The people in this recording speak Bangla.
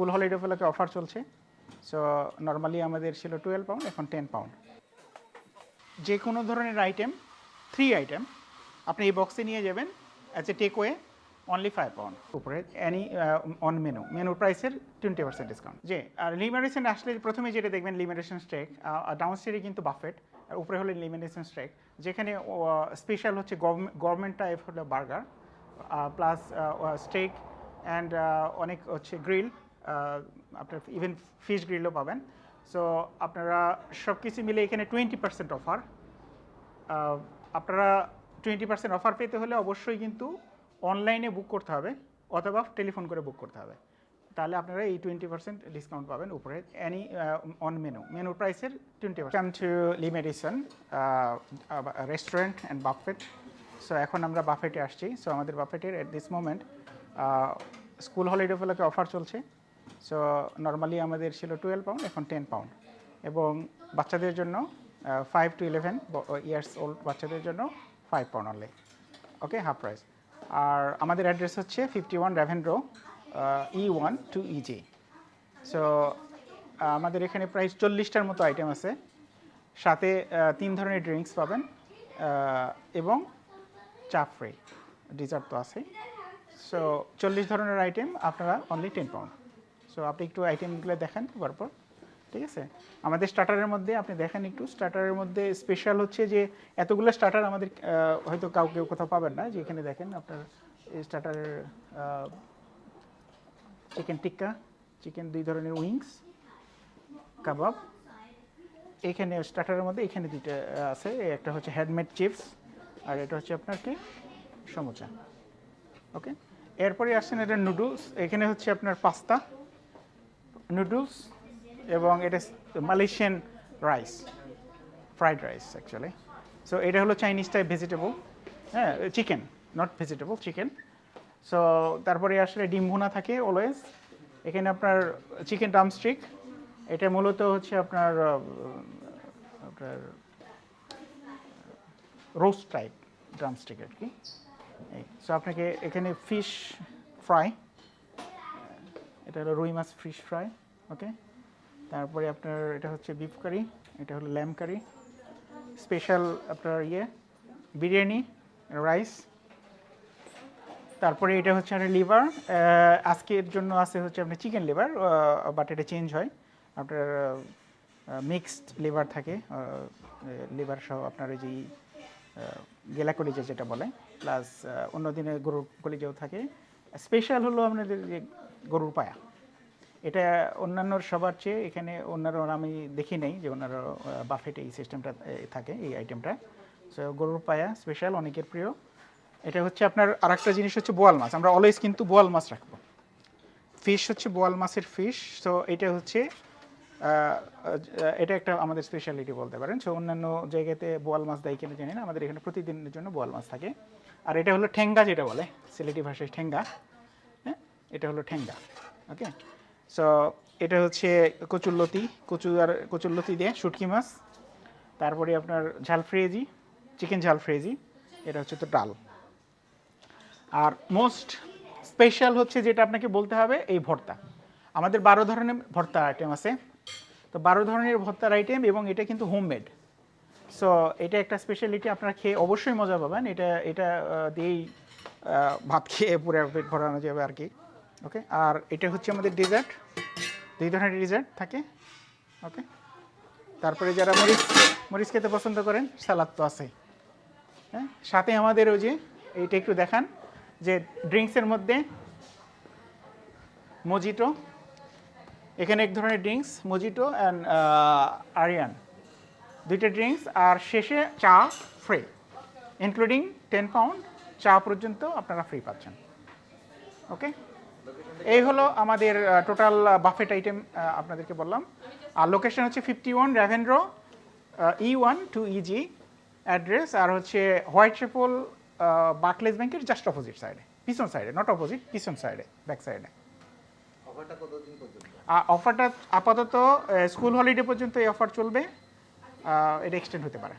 স্কুল হলিডে উপলক্ষে অফার চলছে। সো নর্মালি আমাদের ছিল টুয়েলভ পাউন্ড এখন টেন পাউন্ড যে কোনো ধরনের আইটেম থ্রি আইটেম আপনি এই বক্সে নিয়ে যাবেন as a take away only five pound উপরে অ্যানি অন মেনু মেনু প্রাইসের টোয়েন্টি পার্সেন্ট ডিসকাউন্ট যে আর লিমিটেশন আসলে প্রথমে যেটা দেখবেন লিমিটেশন স্টেক ডাউন স্টেরে কিন্তু বাফেট আর উপরে হলো লিমিটেশন স্ট্রেক যেখানে স্পেশাল হচ্ছে গভর্নমেন্ট টাইপ হলো বার্গার প্লাস স্টেক অ্যান্ড অনেক হচ্ছে গ্রিল আপনার ইভেন ফিশ গ্রিলও পাবেন। সো আপনারা সব কিছু মিলে এখানে টোয়েন্টি পার্সেন্ট অফার আপনারা টোয়েন্টি পার্সেন্ট অফার পেতে হলে অবশ্যই কিন্তু অনলাইনে বুক করতে হবে অথবা টেলিফোন করে বুক করতে হবে। তাহলে আপনারা এই টোয়েন্টি পার্সেন্ট ডিসকাউন্ট পাবেন উপরে অ্যানি অন মেনু মেনু প্রাইসের twenty percent to limitation restaurant and buffet so এখন আমরা বাফেটে আসছি। সো আমাদের বাফেটের at this moment school holiday উপলক্ষে অফার চলছে। সো নর্মালি আমাদের ছিল টুয়েলভ পাউন্ড এখন টেন পাউন্ড এবং বাচ্চাদের জন্য five to eleven years old বাচ্চাদের জন্য five pound only okay half price আর আমাদের অ্যাড্রেস হচ্ছে fifty one র্যাভেন্ড্রো E one two easy so আমাদের এখানে প্রায় চল্লিশটার মতো আইটেম আছে। সাথে তিন ধরনের ড্রিঙ্কস পাবেন এবং চা ফ্রি ডিজার্ট তো আছে সো চল্লিশ ধরনের আইটেম আপনারা অনলি টেন পাউন্ড সো আপনি একটু আইটেমগুলো দেখেন পরপর ঠিক আছে? আমাদের স্টার্টারের মধ্যে আপনি দেখেন একটু স্টার্টারের মধ্যে স্পেশাল হচ্ছে যে এতগুলো স্টার্টার আমাদের হয়তো কাউকে কোথাও পাবেন না, যে এখানে দেখেন আপনার স্টার্টারের চিকেন টিক্কা চিকেন দুই ধরনের উইংস কাবাব এখানে স্টার্টারের মধ্যে এখানে দুইটা আছে, একটা হচ্ছে হ্যান্ডমেড চিপস আর এটা হচ্ছে আপনার কি? সমোচা। ওকে এরপরে আসছেন এটা নুডলস এখানে হচ্ছে আপনার পাস্তা নুডলস এবং এটা Malaysian rice fried rice actually so এটা হলো চাইনিজ টাইপ ভেজিটেবল হ্যাঁ chicken not vegetable chicken so তারপরে আসলে ডিম ভুনা থাকে অলওয়েজ এখানে আপনার চিকেন ড্রামস্টিক এটা মূলত হচ্ছে আপনার আপনার রোস্ট টাইপ ড্রামস্টিক আর কি। সো আপনাকে এখানে ফিশ ফ্রাই এটা হলো রুই মাছ ফিশ ফ্রাই, ওকে? তারপরে আপনার এটা হচ্ছে বিফ কারি এটা হলো ল্যাম কারি স্পেশাল আপনার ইয়ে বিরিয়ানি রাইস তারপরে এটা হচ্ছে আপনার লিভার আজকের জন্য আছে হচ্ছে আপনার চিকেন লিভার বাট এটা চেঞ্জ হয়। আপনার মিক্সড লিভার থাকে লিভার সহ আপনার ওই যে গেলা কলিজা যেটা বলে প্লাস অন্য দিনে গরুর কলিজাও থাকে। স্পেশাল হলো আপনাদের যে গরুর পায়া। এটা অন্যান্য সবার চেয়ে এখানে অন্যান্য আমি দেখি নেই যে অন্যান্য বাফেটে এই সিস্টেমটা থাকে, এই আইটেমটা সো গরুর পায়া স্পেশাল অনেকের প্রিয়। এটা হচ্ছে আপনার আরেকটা জিনিস হচ্ছে বোয়াল মাছ। আমরা অলওয়েজ কিন্তু বোয়াল মাছ রাখব। ফিশ হচ্ছে বোয়াল মাছের ফিশ সো এটা হচ্ছে এটা একটা আমাদের স্পেশালিটি বলতে পারেন। সো অন্যান্য জায়গাতে বোয়াল মাছ দেয় কিনা জানি না। আমাদের এখানে প্রতিদিনের জন্য বোয়াল মাছ থাকে। আর এটা হলো ঠেঙ্গা যেটা বলে, সিলেটি ভাষায় ঠেঙ্গা। এটা হলো ঠেঙ্গা ওকে সো এটা হচ্ছে কচুরলতি কচু আর কচুরলতি দিয়ে শুটকি মাছ, তারপরে আপনার ঝাল ফ্রেজি, চিকেন ঝাল ফ্রেজি, এটা হচ্ছে তো ডাল। আর মোস্ট স্পেশাল হচ্ছে যেটা আপনাকে বলতে হবে, এই ভর্তা। আমাদের বারো ধরনের ভর্তা আইটেম আছে। তো বারো ধরনের ভর্তার আইটেম এবং এটা কিন্তু হোমমেড সো এটা একটা স্পেশালিটি আপনারা খেয়ে অবশ্যই মজা পাবেন। এটা এটা দিয়েই ভাত খেয়ে পুরো পেট ভরানো যাবে আর কি। ওকে, আর এটা হচ্ছে আমাদের ডেজার্ট দুই ধরনের ডেজার্ট থাকে, ওকে। তারপরে যারা মরিচ মরিচ খেতে পছন্দ করেন সালাদ তো আছেই। হ্যাঁ সাথে আমাদের ওই যে, এইটা একটু দেখান, যে ড্রিঙ্কসের মধ্যে মজিটো, এখানে এক ধরনের ড্রিঙ্কস মজিটো অ্যান্ড আরিয়ান দুইটা ড্রিঙ্কস আর শেষে চা ফ্রি ইনক্লুডিং টেন পাউন্ড চা পর্যন্ত আপনারা ফ্রি পাচ্ছেন। ওকে? এই হলো আমাদের টোটাল বাফেট আইটেম আপনাদেরকে বললাম। আর লোকেশন হচ্ছে fifty one র্যাভেন্ড্রো E one two easy address আর হচ্ছে হোয়াইট শেপল বাকলেস ব্যাংকের জাস্ট অপোজিট সাইডে পিছন সাইডে নট অপোজিট পিছন সাইডে ব্যাক সাইডে অফারটা আপাতত স্কুল হলিডে পর্যন্ত এই অফার চলবে। এটা এক্সটেন্ড হতে পারে।